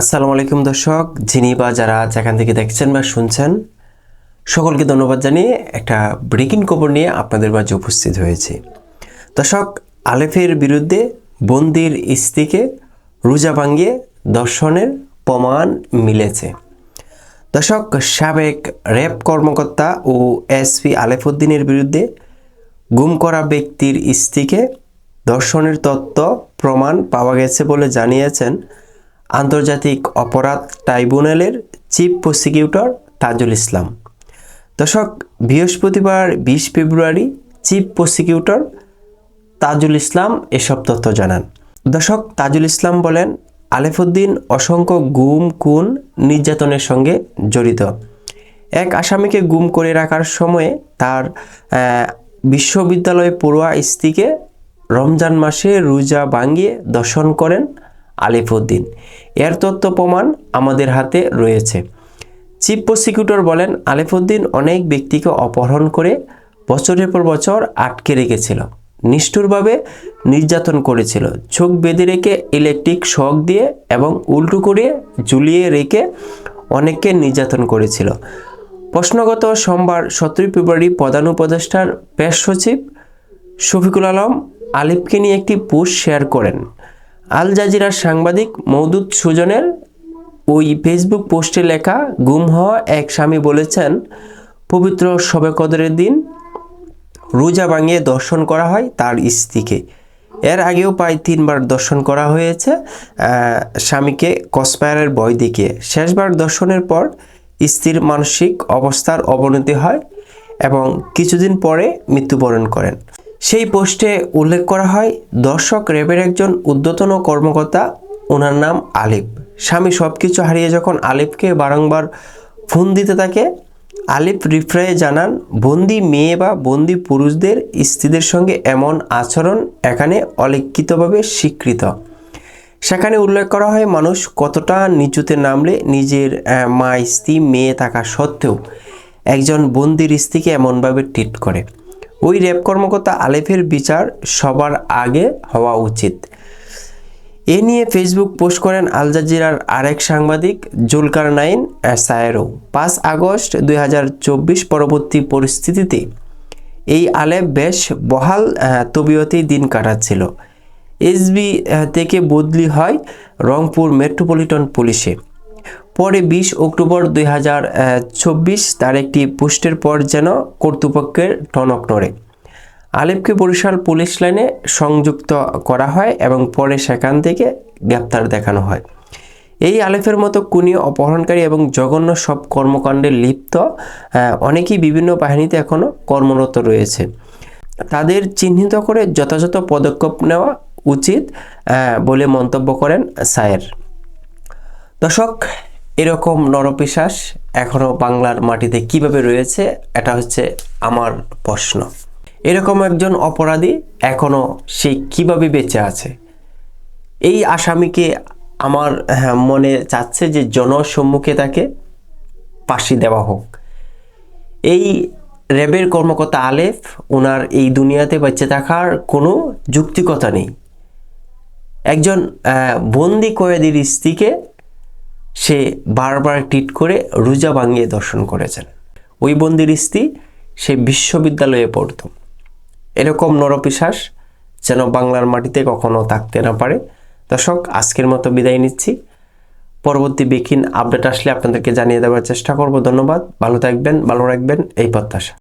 আসসালামু আলাইকুম দর্শক, যিনি বা যারা যেখান থেকে দেখছেন বা শুনছেন, সকলকে ধন্যবাদ জানিয়ে একটা ব্রেকিং খবর নিয়ে আপনাদের মাঝে উপস্থিত হয়েছে। দর্শক, আলেফের বিরুদ্ধে বন্দির স্ত্রীকে রোজা ভাঙ্গিয়ে দর্শনের প্রমাণ মিলেছে। দর্শক, সাবেক র্যাব কর্মকর্তা ও এসপি আলেফুদ্দিনের বিরুদ্ধে গুম করা ব্যক্তির স্ত্রীকে দর্শনের তত্ত্ব প্রমাণ পাওয়া গেছে বলে জানিয়েছেন আন্তর্জাতিক অপরাধ ট্রাইব্যুনালের চিফ প্রসিকিউটর তাজুল ইসলাম। দর্শক, বৃহস্পতিবার বিশ ফেব্রুয়ারি চিফ প্রসিকিউটর তাজুল ইসলাম এসব তথ্য জানান। দর্শক, তাজুল ইসলাম বলেন, আলেফুদ্দিন অসংখ্য গুম, খুন, নির্যাতনের সঙ্গে জড়িত। এক আসামিকে গুম করে রাখার সময়ে তার বিশ্ববিদ্যালয়ে পড়ুয়া স্ত্রীকে রমজান মাসে রোজা ভাঙ্গিয়ে দর্শন করেন আলিফুদ্দিন এর তথ্য প্রমাণ আমাদের হাতে রয়েছে। চিফ প্রসিকিউটর বলেন আলিফুদ্দিন অনেক ব্যক্তিকে অপহরণ করে বছরের পর বছর আটকে রেখেছিল, নিষ্ঠুরভাবে নির্যাতন করেছিল, চোখ বেঁধে রেখে ইলেকট্রিক শক দিয়ে এবং উল্টো করে ঝুলিয়ে রেখে অনেককে নির্যাতন করেছিল। প্রশ্নগত সোমবার, সতেরোই ফেব্রুয়ারি প্রধান উপদেষ্টার পেশ সচিব শফিকুল আলম আলিফকে নিয়ে একটি পোস্ট শেয়ার করেন। আল জাজিরার সাংবাদিক মৌদুদ সুজনের ওই ফেসবুক পোস্টে লেখা, গুম হওয়া এক স্বামী বলেছেন, পবিত্র শবে কদরের দিন রোজা ভাঙিয়ে দর্শন করা হয় তার স্ত্রীকে। এর আগেও প্রায় তিনবার দর্শন করা হয়েছে স্বামীকে কসপায়ারের ভয় দেখিয়ে। শেষবার দর্শনের পর স্ত্রীর মানসিক অবস্থার অবনতি হয় এবং কিছুদিন পরে মৃত্যুবরণ করেন। সেই পোস্টে উল্লেখ করা হয়, দর্শক র্যাবের একজন উদ্যতন কর্মকর্তা, ওনার নাম আলিফ। স্বামী সব কিছু হারিয়ে যখন আলিফকে বারংবার ফোন দিতে থাকে, আলিফ রিফ্রায়ে জানান, বন্দি মেয়ে বা বন্দি পুরুষদের স্ত্রীদের সঙ্গে এমন আচরণ এখানে অলিখিতভাবে স্বীকৃত। সেখানে উল্লেখ করা হয়, মানুষ কতটা নিচুতে নামলে নিজের মা, স্ত্রী, মেয়ে থাকা সত্ত্বেও একজন বন্দির স্ত্রীকে এমনভাবে ট্রিট করে। ওই র্যাব কর্মকর্তা আলেফের বিচার সবার আগে হওয়া উচিত। এ নিয়ে ফেসবুক পোস্ট করেন আল জাজিরার আরেক সাংবাদিক জুলকার নাইন সায়েরো পাঁচ আগস্ট দুই হাজার চব্বিশ পরবর্তী পরিস্থিতিতে এই আলেপ বেশ বহাল তবিয়তেই দিন কাটাচ্ছিল। এসবি থেকে বদলি হয় রংপুর মেট্রোপলিটন পুলিশে। পরে বিশ অক্টোবর দুই হাজার চব্বিশ তার একটি পোস্টের পর যেন কর্তৃপক্ষের টনক নড়ে। আলেপকে বরিশাল পুলিশ লাইনে সংযুক্ত করা হয় এবং পরে সেখান থেকে গ্রেপ্তার দেখানো হয়। এই আলেফের মতো কুনি অপহরণকারী এবং জঘন্য সব কর্মকাণ্ডে লিপ্ত অনেকেই বিভিন্ন বাহিনীতে এখনও কর্মরত রয়েছে। তাদের চিহ্নিত করে যথাযথ পদক্ষেপ নেওয়া উচিত বলে মন্তব্য করেন সায়ের। দর্শক এরকম নরপিশ্বাস এখনও বাংলার মাটিতে কীভাবে রয়েছে এটা হচ্ছে আমার প্রশ্ন। এরকম একজন অপরাধী এখনও সে কীভাবে বেঁচে আছে? এই আসামিকে আমার হ্যাঁ, মনে চাচ্ছে যে জনসম্মুখে তাকে ফাঁসি দেওয়া হোক। এই র্যাবের কর্মকর্তা আলেফ ওনার এই দুনিয়াতে বেঁচে থাকার কোনো যুক্তিকতা নেই। একজন বন্দি কয়েদির স্ত্রীকে সে বারবার ট্রিট করে রোজা ভাঙিয়ে দর্শন করেছেন। ওই বন্দির স্ত্রী সে বিশ্ববিদ্যালয়ে পড়ত। এরকম নরপিশ্বাস যেন বাংলার মাটিতে কখনো থাকতে না পারে। দর্শক, আজকের মতো বিদায় নিচ্ছি। পরবর্তী বেকিন আপডেট আসলে আপনাদেরকে জানিয়ে দেওয়ার চেষ্টা করব। ধন্যবাদ। ভালো থাকবেন, ভালো রাখবেন। এই প্রত্যাশা।